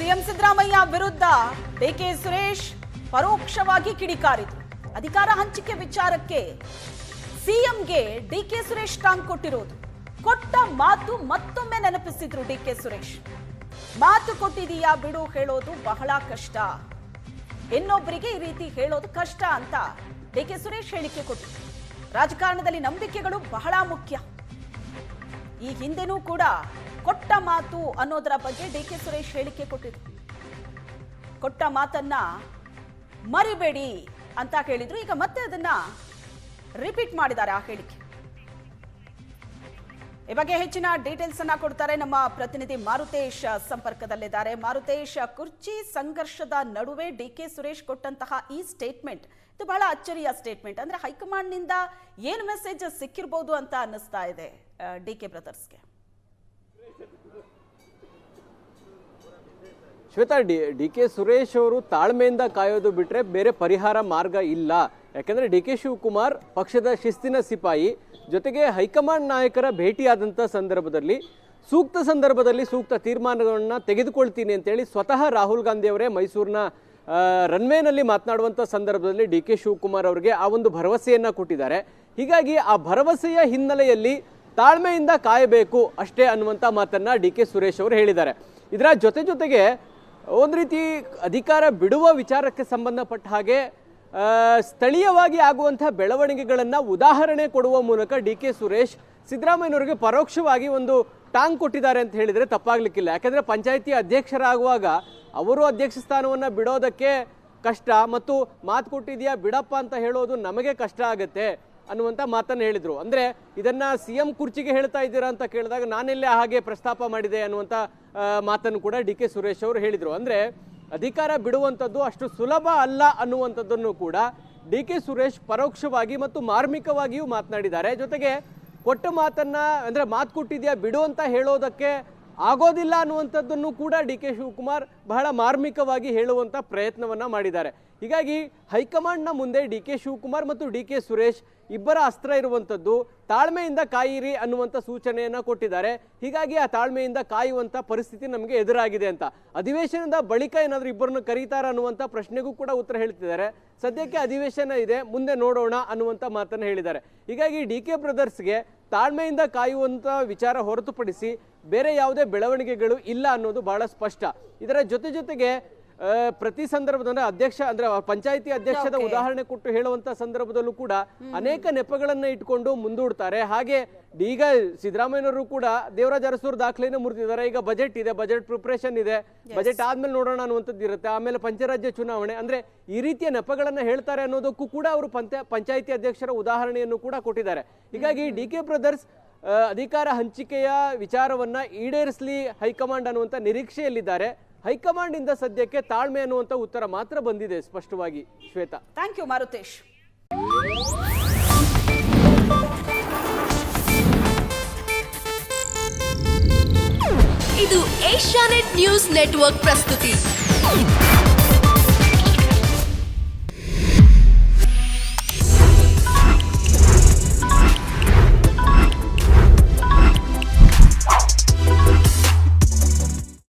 CM Siddaramaiah ವಿರುದ್ಧ DK Suresh ಪರೋಕ್ಷವಾಗಿ ಕಿಡಿಕಾರಿದ್ರು. ಅಧಿಕಾರ ಹಂಚಿಕೆ ವಿಚಾರಕ್ಕೆ ಸಿಎಂಗೆ ಡಿಕೆ ಸುರೇಶ್ ಟಾಂಗ್ ಕೊಟ್ಟಿರೋದು. ಕೊಟ್ಟ ಮಾತು ಮತ್ತೊಮ್ಮೆ ನೆನಪಿಸಿದ್ರು ಡಿಕೆ ಸುರೇಶ್. ಮಾತು ಕೊಟ್ಟಿದೀಯಾ ಬಿಡು ಹೇಳೋದು ಬಹಳ ಕಷ್ಟ. ಇನ್ನೊಬ್ಬರಿಗೆ ಈ ರೀತಿ ಹೇಳೋದು ಕಷ್ಟ ಅಂತ ಡಿಕೆ ಸುರೇಶ್ ಹೇಳಿಕೆ ಕೊಟ್ಟರು ರಾಜಕಾರಣದಲ್ಲಿ ನಂಬಿಕೆಗಳು ಬಹಳ ಮುಖ್ಯ. ಈ ಹಿಂದೆನೂ ಕೂಡ ಕೊಟ್ಟ ಮಾತು ಅನ್ನೋದರ ಬಗ್ಗೆ ಡಿ ಕೆ ಸುರೇಶ್ ಹೇಳಿಕೆ ಕೊಟ್ಟಿದ್ರು. ಕೊಟ್ಟ ಮಾತನ್ನ ಮರಿಬೇಡಿ ಅಂತ ಹೇಳಿದ್ರು. ಈಗ ಮತ್ತೆ ಅದನ್ನ ರಿಪೀಟ್ ಮಾಡಿದ್ದಾರೆ ಆ ಹೇಳಿಕೆ. ಈ ಬಗ್ಗೆ ಹೆಚ್ಚಿನ ಡೀಟೇಲ್ಸ್ ಅನ್ನ ಕೊಡ್ತಾರೆ ನಮ್ಮ ಪ್ರತಿನಿಧಿ ಮಾರುತೇಶ್ ಸಂಪರ್ಕದಲ್ಲಿದ್ದಾರೆ. ಮಾರುತೇಶ್, ಕುರ್ಚಿ ಸಂಘರ್ಷದ ನಡುವೆ ಡಿ ಕೆ ಸುರೇಶ್ ಕೊಟ್ಟಂತಹ ಈ ಸ್ಟೇಟ್ಮೆಂಟ್ ಇದು ಬಹಳ ಅಚ್ಚರಿಯ ಸ್ಟೇಟ್ಮೆಂಟ್ ಅಂದ್ರೆ ಹೈಕಮಾಂಡ್ನಿಂದ ಏನು ಮೆಸೇಜ್ ಸಿಕ್ಕಿರ್ಬೋದು ಅಂತ ಅನ್ನಿಸ್ತಾ ಇದೆ D K ಬ್ರದರ್ಸ್ಗೆ Shweta, D D K Suresh ಅವರು ತಾಳ್ಮೆಯಿಂದ ಕಾಯೋದು ಬಿಟ್ಟರೆ ಬೇರೆ ಪರಿಹಾರ ಮಾರ್ಗ ಇಲ್ಲ. ಯಾಕೆಂದರೆ ಡಿ ಕೆ ಶಿವಕುಮಾರ್ ಪಕ್ಷದ ಶಿಸ್ತಿನ ಸಿಪಾಯಿ, ಜೊತೆಗೆ ಹೈಕಮಾಂಡ್ ನಾಯಕರ ಭೇಟಿಯಾದಂಥ ಸಂದರ್ಭದಲ್ಲಿ, ಸೂಕ್ತ ಸಂದರ್ಭದಲ್ಲಿ ಸೂಕ್ತ ತೀರ್ಮಾನಗಳನ್ನು ತೆಗೆದುಕೊಳ್ತೀನಿ ಅಂತೇಳಿ ಸ್ವತಃ ರಾಹುಲ್ ಗಾಂಧಿ ಅವರೇ ಮೈಸೂರಿನ ರನ್ವೇನಲ್ಲಿ ಮಾತನಾಡುವಂಥ ಸಂದರ್ಭದಲ್ಲಿ ಡಿ ಕೆ ಶಿವಕುಮಾರ್ ಅವರಿಗೆ ಆ ಒಂದು ಭರವಸೆಯನ್ನು ಕೊಟ್ಟಿದ್ದಾರೆ. ಹೀಗಾಗಿ ಆ ಭರವಸೆಯ ಹಿನ್ನೆಲೆಯಲ್ಲಿ ತಾಳ್ಮೆಯಿಂದ ಕಾಯಬೇಕು ಅಷ್ಟೇ ಅನ್ನುವಂಥ ಮಾತನ್ನು ಡಿ ಕೆ ಸುರೇಶ್ ಅವರು ಹೇಳಿದ್ದಾರೆ. ಇದರ ಜೊತೆ ಜೊತೆಗೆ ಒಂದು ರೀತಿ ಅಧಿಕಾರ ಬಿಡುವ ವಿಚಾರಕ್ಕೆ ಸಂಬಂಧಪಟ್ಟ ಹಾಗೆ ಸ್ಥಳೀಯವಾಗಿ ಆಗುವಂಥ ಬೆಳವಣಿಗೆಗಳನ್ನು ಉದಾಹರಣೆ ಕೊಡುವ ಮೂಲಕ ಡಿ ಕೆ ಸುರೇಶ್ ಸಿದ್ದರಾಮಯ್ಯನವರಿಗೆ ಪರೋಕ್ಷವಾಗಿ ಒಂದು ಟಾಂಗ್ ಕೊಟ್ಟಿದ್ದಾರೆ ಅಂತ ಹೇಳಿದರೆ ತಪ್ಪಾಗಲಿಕ್ಕಿಲ್ಲ. ಯಾಕೆಂದರೆ ಪಂಚಾಯಿತಿ ಅಧ್ಯಕ್ಷರಾಗುವಾಗ ಅವರು ಅಧ್ಯಕ್ಷ ಸ್ಥಾನವನ್ನು ಬಿಡೋದಕ್ಕೆ ಕಷ್ಟ ಮತ್ತು ಮಾತು ಕೊಟ್ಟಿದೆಯಾ ಬಿಡಪ್ಪ ಅಂತ ಹೇಳೋದು ನಮಗೆ ಕಷ್ಟ ಆಗತ್ತೆ. ಅನ್ನುವಂಥ ಮಾತನ್ನು ಹೇಳಿದರು. ಅಂದರೆ ಇದನ್ನು ಸಿ ಎಂ ಕುರ್ಚಿಗೆ ಹೇಳ್ತಾ ಇದ್ದೀರಾ ಅಂತ ಕೇಳಿದಾಗ ನಾನೆಲ್ಲೇ ಹಾಗೆ ಪ್ರಸ್ತಾಪ ಮಾಡಿದೆ ಅನ್ನುವಂಥ ಮಾತನ್ನು ಕೂಡ ಡಿ ಕೆ ಸುರೇಶ್ ಅವರು ಹೇಳಿದರು. ಅಂದರೆ ಅಧಿಕಾರ ಬಿಡುವಂಥದ್ದು ಅಷ್ಟು ಸುಲಭ ಅಲ್ಲ ಅನ್ನುವಂಥದ್ದನ್ನು ಕೂಡ ಡಿ ಕೆ ಸುರೇಶ್ ಪರೋಕ್ಷವಾಗಿ ಮತ್ತು ಮಾರ್ಮಿಕವಾಗಿಯೂ ಮಾತನಾಡಿದ್ದಾರೆ. ಜೊತೆಗೆ ಕೊಟ್ಟ ಮಾತನ್ನು, ಅಂದರೆ ಮಾತು ಕೊಟ್ಟಿದೆಯಾ ಬಿಡು ಅಂತ ಹೇಳೋದಕ್ಕೆ ಆಗೋದಿಲ್ಲ ಅನ್ನುವಂಥದ್ದನ್ನು ಕೂಡ ಡಿ ಕೆ ಶಿವಕುಮಾರ್ ಬಹಳ ಮಾರ್ಮಿಕವಾಗಿ ಹೇಳುವಂಥ ಪ್ರಯತ್ನವನ್ನು ಮಾಡಿದ್ದಾರೆ. ಹೀಗಾಗಿ ಹೈಕಮಾಂಡ್ನ ಮುಂದೆ ಡಿ ಕೆ ಶಿವಕುಮಾರ್ ಮತ್ತು ಡಿ ಕೆ ಸುರೇಶ್ ಇಬ್ಬರ ಅಸ್ತ್ರ ಇರುವಂಥದ್ದು ತಾಳ್ಮೆಯಿಂದ ಕಾಯಿರಿ ಅನ್ನುವಂಥ ಸೂಚನೆಯನ್ನು ಕೊಟ್ಟಿದ್ದಾರೆ. ಹೀಗಾಗಿ ಆ ತಾಳ್ಮೆಯಿಂದ ಕಾಯುವಂಥ ಪರಿಸ್ಥಿತಿ ನಮಗೆ ಎದುರಾಗಿದೆ ಅಂತ. ಅಧಿವೇಶನದ ಬಳಿಕ ಏನಾದರೂ ಇಬ್ಬರನ್ನು ಕರೀತಾರ ಅನ್ನುವಂಥ ಪ್ರಶ್ನೆಗೂ ಕೂಡ ಉತ್ತರ ಹೇಳ್ತಿದ್ದಾರೆ. ಸದ್ಯಕ್ಕೆ ಅಧಿವೇಶನ ಇದೆ, ಮುಂದೆ ನೋಡೋಣ ಅನ್ನುವಂಥ ಮಾತನ್ನು ಹೇಳಿದ್ದಾರೆ. ಹೀಗಾಗಿ ಡಿ ಕೆ ಬ್ರದರ್ಸ್ಗೆ ತಾಳ್ಮೆಯಿಂದ ಕಾಯುವಂತ ವಿಚಾರ ಹೊರತುಪಡಿಸಿ ಬೇರೆ ಯಾವುದೇ ಬೆಳವಣಿಗೆಗಳು ಇಲ್ಲ ಅನ್ನೋದು ಬಹಳ ಸ್ಪಷ್ಟ. ಇದರ ಜೊತೆ ಜೊತೆಗೆ ಪ್ರತಿ ಸಂದರ್ಭದಲ್ಲಿ ಅಧ್ಯಕ್ಷ ಅಂದ್ರೆ ಪಂಚಾಯಿತಿ ಅಧ್ಯಕ್ಷದ ಉದಾಹರಣೆ ಕೊಟ್ಟು ಹೇಳುವಂತ ಸಂದರ್ಭದಲ್ಲೂ ಕೂಡ ಅನೇಕ ನೆಪಗಳನ್ನ ಇಟ್ಕೊಂಡು ಮುಂದೂಡ್ತಾರೆ. ಹಾಗೆ ಈಗ ಸಿದ್ದರಾಮಯ್ಯನವರು ಕೂಡ ದೇವರಾಜ ಅರಸೂರು ದಾಖಲೆಯನ್ನು ಮುರಿದಿದ್ದಾರೆ. ಈಗ ಬಜೆಟ್ ಇದೆ ಬಜೆಟ್ ಪ್ರಿಪ್ರೇಷನ್ ಇದೆ. ಬಜೆಟ್ ಆದ್ಮೇಲೆ ನೋಡೋಣ ಅನ್ನುವಂಥದ್ದು ಇರುತ್ತೆ. ಆಮೇಲೆ ಪಂಚರಾಜ್ಯ ಚುನಾವಣೆ ಅಂದ್ರೆ ಈ ರೀತಿಯ ನೆಪಗಳನ್ನ ಹೇಳ್ತಾರೆ ಅನ್ನೋದಕ್ಕೂ ಕೂಡ ಅವರು ಪಂಚ ಪಂಚಾಯಿತಿ ಅಧ್ಯಕ್ಷರ ಉದಾಹರಣೆಯನ್ನು ಕೂಡ ಕೊಟ್ಟಿದ್ದಾರೆ. ಹೀಗಾಗಿ ಡಿ ಕೆ ಬ್ರದರ್ಸ್ ಅಧಿಕಾರ ಹಂಚಿಕೆಯ ವಿಚಾರವನ್ನ ಈಡೇರಿಸಲಿ ಹೈಕಮಾಂಡ್ ಅನ್ನುವಂಥ ನಿರೀಕ್ಷೆಯಲ್ಲಿದ್ದಾರೆ. ಹೈಕಮಾಂಡ್ ಇಂದ ಸದ್ಯಕ್ಕೆ ತಾಳ್ಮೆ ಅನ್ನುವಂಥ ಉತ್ತರ ಮಾತ್ರ ಬಂದಿದೆ ಸ್ಪಷ್ಟವಾಗಿ. ಶ್ವೇತಾ. ಥ್ಯಾಂಕ್ ಯು ಮಾರುತೇಶ್ ಇದು ಏಷ್ಯಾನೆಟ್ ನ್ಯೂಸ್ ನೆಟ್ವರ್ಕ್ ಪ್ರಸ್ತುತಿ.